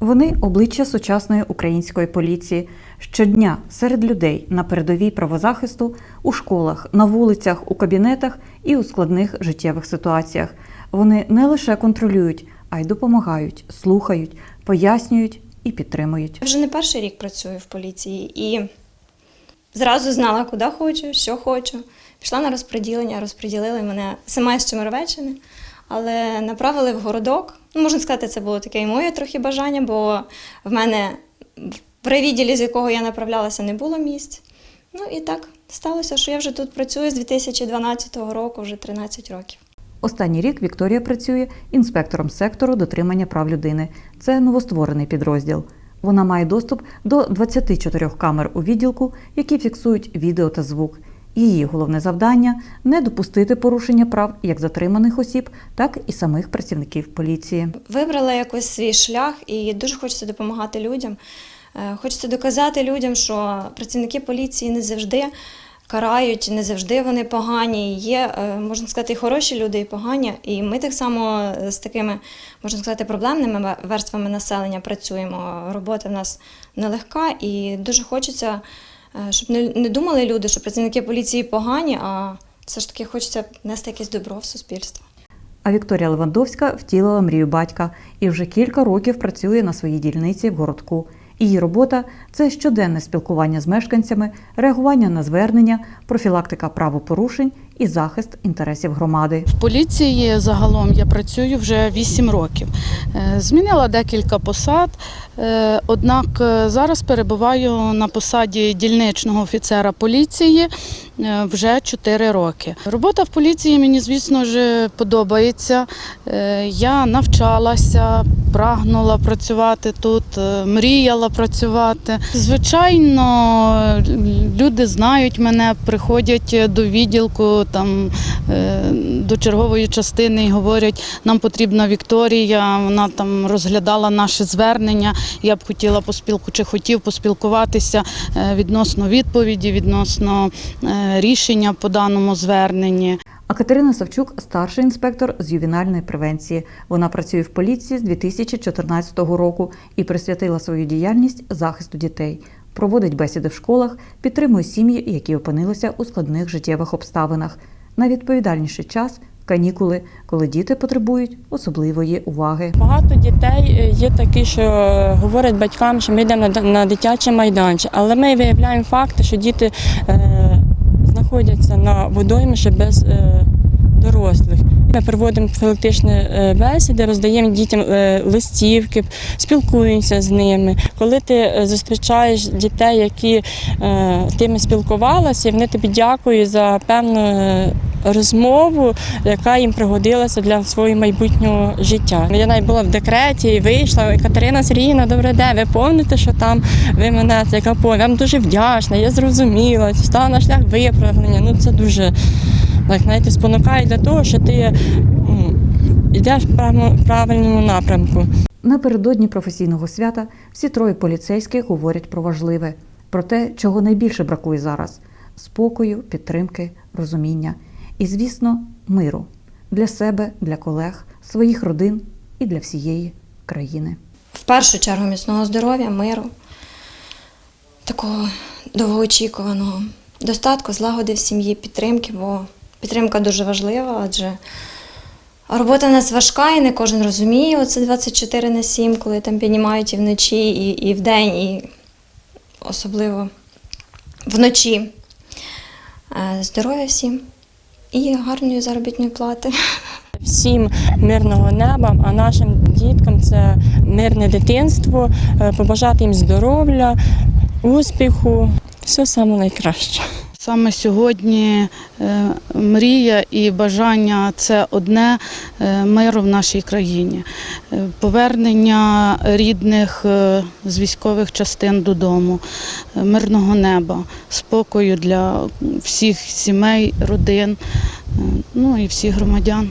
Вони обличчя сучасної української поліції. Щодня серед людей на передовій правозахисту, у школах, на вулицях, у кабінетах і у складних життєвих ситуаціях. Вони не лише контролюють, а й допомагають, слухають, пояснюють і підтримують. Вже не перший рік працюю в поліції і зразу знала, куди хочу, що хочу. Пішла на розподілення, розподілили мене сама з Чемеровеччини, але направили в городок. Ну, можна сказати, це було таке і моє трохи бажання, бо в мене в райвідділі, з якого я направлялася, не було місць. Ну і так сталося, що я вже тут працюю з 2012 року, вже 13 років. Останній рік Вікторія працює інспектором сектору дотримання прав людини. Це новостворений підрозділ. Вона має доступ до 24 камер у відділку, які фіксують відео та звук. Її головне завдання не допустити порушення прав як затриманих осіб, так і самих працівників поліції. Вибрала якось свій шлях і дуже хочеться допомагати людям. Е, Хочеться доказати людям, що працівники поліції не завжди карають, не завжди вони погані. Є, е, можна сказати, і хороші люди, і погані. І ми так само з такими, можна сказати, проблемними верствами населення працюємо. Робота в нас нелегка і дуже хочеться, е, щоб не не думали люди, що працівники поліції погані, а все ж таки хочеться нести якесь добро в суспільство. А Вікторія Левандовська втілила мрію батька і вже кілька років працює на своїй дільниці в городку. Її робота це щоденне спілкування з мешканцями, реагування на звернення, профілактика правопорушень і захист інтересів громади. В поліції загалом я працюю вже 8 років. Е, Змінила декілька посад, е, однак е, зараз перебуваю на посаді дільничного офіцера поліції вже 4 роки. Робота в поліції мені, звісно ж, подобається. Я навчалася, прагнула працювати тут, е, мріяла працювати. Звичайно, люди знають мене, приходять до відділку, там е, до чергової частини і говорять, нам потрібна Вікторія. Вона там розглядала наше звернення. Я б хотіла поспілку чи хотів поспілкуватися е, відносно відповіді, відносно рішення по даному зверненні. А Катерина Савчук старший інспектор з ювенальної превенції. Вона працює в поліції з 2014 року і присвятила свою діяльність захисту дітей. Проводить бесіди в школах, підтримує сім'ї, які опинилися у складних життєвих обставинах. Найвідповідальніший час канікули, коли діти потребують особливої уваги. Багато дітей е, є такі, що говорять батькам, що ми йдемо на, на дитячий майданчик, але ми виявляємо факти, що діти е, знаходяться на водоймі ще без е, дорослих. Ми проводимо профілактичні е, бесіди, роздаємо дітям е, листівки, спілкуємося з ними. Коли ти зустрічаєш дітей, які тими спілкувалися, і вони тобі дякують за певну розмову, яка їм пригодилася для свого майбутнього життя. Я навіть була в декреті і вийшла. Катерина Сергіївна, добре де, ви помните, що там ви мене це яка я вам дуже вдячна, я зрозуміла, стала на шлях виправлення. Ну це дуже так, знаєте, спонукає для того, що ти йдеш в правильному напрямку. Напередодні професійного свята всі троє поліцейських говорять про важливе, про те, чого найбільше бракує зараз: спокою, підтримки, розуміння і, звісно, миру для себе, для колег, своїх родин і для всієї країни. в першу чергу міцного здоров'я, миру, такого довгоочікуваного, достатку, злагоди в сім'ї, підтримки, бо підтримка дуже важлива, адже робота в нас важка, і не кожен розуміє оце 24 на 7, коли там піднімають і вночі, і, і вдень, і особливо вночі. Е, Здоров'я всім і гарної заробітної плати. Всім мирного неба, а нашим діткам це мирне дитинство, е, побажати їм здоров'я, успіху, все саме найкраще. Саме сьогодні е, мрія і бажання це одне е, миру в нашій країні, Е, повернення рідних з військових частин додому, мирного неба, спокою для всіх сімей, родин, ну і всіх громадян.